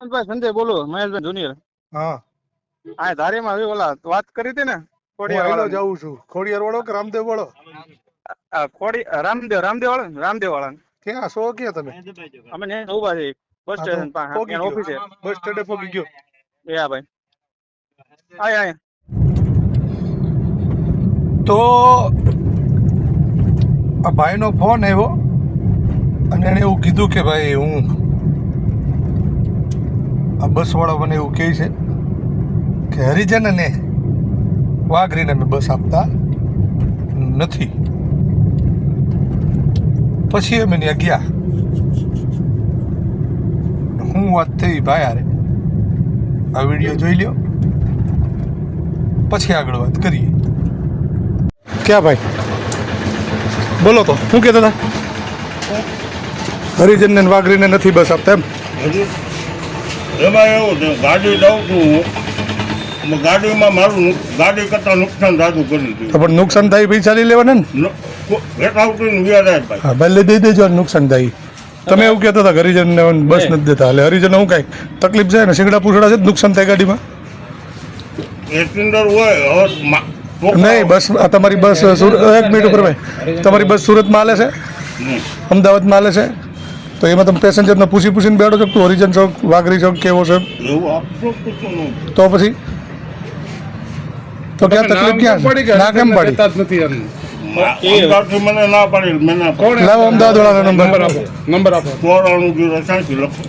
ભાઈ સંજય બોલો મહેશભાઈ જુનિયર. હા. આ ધારીમાં આવી ઓલા વાત કરી હતી ને ખોડિયાર જાઉં છું. ખોડિયાર વાળો કે રામદેવ વાળો? ખોડી રામદેવ રામદેવ વાળો રામદેવ વાળા ક્યાં? છો ક્યાં તમે? અમે ને ઊભા છે બસ સ્ટેશન પાસે ઓફિસે. બસ સ્ટેન્ડે પોગી ગયો. એ હા ભાઈ. આય આય. તો આ ભાઈનો ફોન આવ્યો અને એણે એવું કીધું કે ભાઈ હું આ બસવાળા મને એવું કહે છે કે હરિજન ને વાઘરીને અમે બસ આપતા નથી. પછી અમે ત્યાં ગયા. હું વાત થઈ ભાઈ હારે. આ વીડિયો જોઈ લ્યો. પછી આગળ વાત કરીએ. ક્યાં ભાઈ? બોલો તો શું કહેતા હતા? હરિજનને ને વાઘરીને નથી બસ આપતા એમ? એમાં એવું છે ગાડી દઉં છું હું ગાડીમાં મારું ગાડી કરતાં નુકસાન થતું કરી તો પણ નુકસાન થાય પૈસા લઈ લેવાના ને? જ ભાઈ હા ભાઈ દઈ દેજો નુકસાન થાય. તમે એવું કહેતા હતા કે હરિજનને બસ નથી દેતા. એટલે હરિજન હું કાંઈ તકલીફ છે ને શીંગડા પૂછડા છે જ નુકસાન થાય ગાડીમાં? નહીં બસ આ તમારી બસ સુરત એક મિનિટ ઉપર ભાઈ. તમારી બસ સુરતમાં હાલે છે? અમદાવાદમાં હાલે છે? તો એમાં તમે પેસેન્જરને પૂછી પૂછીને બેઠો છો તું હરિજન છો કે વાઘરી છો કેવો છે. તો પછી તો ક્યાં તકલીફ ક્યાં છે? ના કેમ પાડી? મને ના પાડી મેં ના પાડી. લાવો અમદાવાદ વાળાનો નંબર નંબર આપો. ચોરાણું જીરો સાંઠી લખો.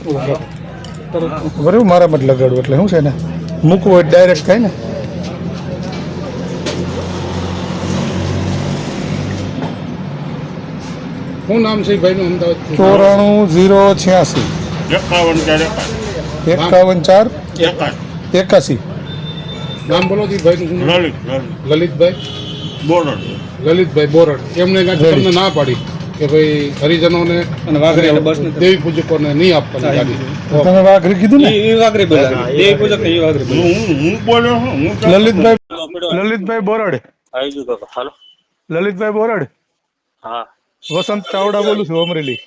બરાબર મારા મત લગાડવું એટલે શું છે ને મૂકવું હોય ડાયરેક્ટ થાય ને? શું નામ છે ભાઈનું અમદાવાદ ચોરાણું ઝીરો છ્યાસી. એકાવન ચાર એકાવન. ચાર એકાસી. નામ બોલો જી ભાઈનું લલિત લલિત. લલિતભાઈ? બોરડ. લલિતભાઈ બોરડ. એમને તમને ના પાડી કે ભાઈ હરિજનોને અને દેવી પૂજકોને નહીં આપવાની ગાડી. તમે વાઘરી કીધું ને? હું હું બોલ્યો હું લલિતભાઈ લલિતભાઈ બોરડ. આવી ગયો હાલો. લલિતભાઈ બોરડ. હા. વસંત ચાવડા બોલું છું અમરેલી.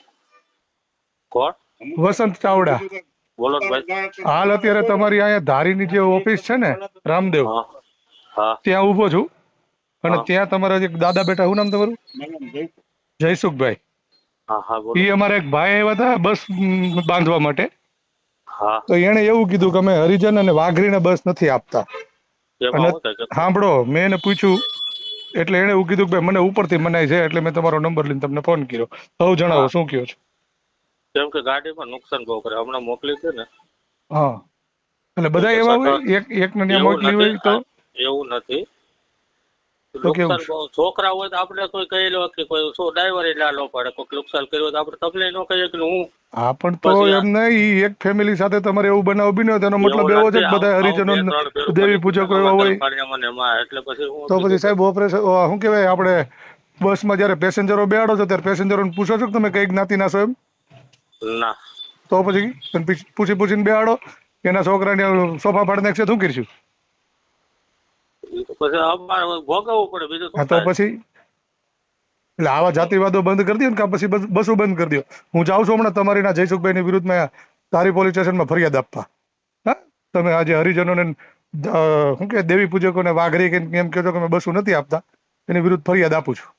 કોણ? વસંત ચાવડા. બોલો ભાઈ. હાલ અત્યારે તમારી અહીંયા ધારીની જે ઓફિસ છે ને રામદેવ ત્યાં ઊભો છું. અને ત્યાં તમારા જે દાદા બેટા શું નામ તમારું? જયસુખભાઈ. એ અમારા એક ભાઈ આવ્યા હતા બસ બાંધવા માટે. તો એને એવું કીધું કે અમે હરિજન અને વાઘરીને બસ નથી આપતા. સાંભળો મેં એને પૂછ્યું એટલે એણે એવું કીધું કે મને ઉપરથી મનાય છે એટલે મેં તમારો નંબર લઈને તમને ફોન કર્યો. હવે જણાવો. શું કયો છો? કેમ કે ગાડીમાં નુકસાન બહુ કરે. હમણાં મોકલી છે ને. હા. એટલે બધા એવા હોય? એક એક ને મોકલી હોય તો? એવું નથી. નુકસાન છોકરા હોય તો આપણે કોઈ કહેલો કે કોઈ શું ડ્રાઈવર એટલે લો પડે. કોઈ નુકસાન કર્યું તો આપણે તમને ન કહીએ કે હું હા પણ તો એમ નહીં એક ફેમિલી સાથે તમારે એવું બનાવ નહીં તેનો મતલબ એવો છે કે બધા હરિજનો બે દેવી પૂજકો એવા હોય. ને એટલે પછી તો પછી સાહેબ ઓપરેશન શું કહેવાય આપણે બસમાં જ્યારે પેસેન્જરો બેહાડો છો ત્યારે પેસેન્જરોને પૂછો છો કે તમે કઈ જ્ઞાતિના છો એમ? ના. તો પછી પૂછી પૂછીને બેહાડો. એના છોકરાને સોફા પાડી નાખશે શું કરશું? પછી અમારે ભોગવવું પડે બીજું શું તો થાય? પછી એટલે આવા જાતિવાદો બંધ કરી દો ને કાં પછી બસ- બસો બંધ કરી દો હું જાઉં છું હમણાં તમારી ના જયસુખભાઈની વિરુદ્ધમાં તારી પોલીસ સ્ટેશનમાં ફરિયાદ આપવા. હા? તમે આજે હરિજનોને અ, શું કે દેવી પૂજકોને વાઘરી કે એમ કહો છો કે અમે બસો નથી આપતા એની વિરુદ્ધ ફરિયાદ આપું છું.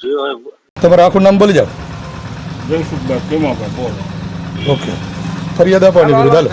જે હોય તમારું આખું નામ બોલી જાઓ. જયસુખભાઈ કેમાં ભાઈ બોલો. ઓકે. ફરિયાદ આપવાની વિરુદ્ધ હાલો.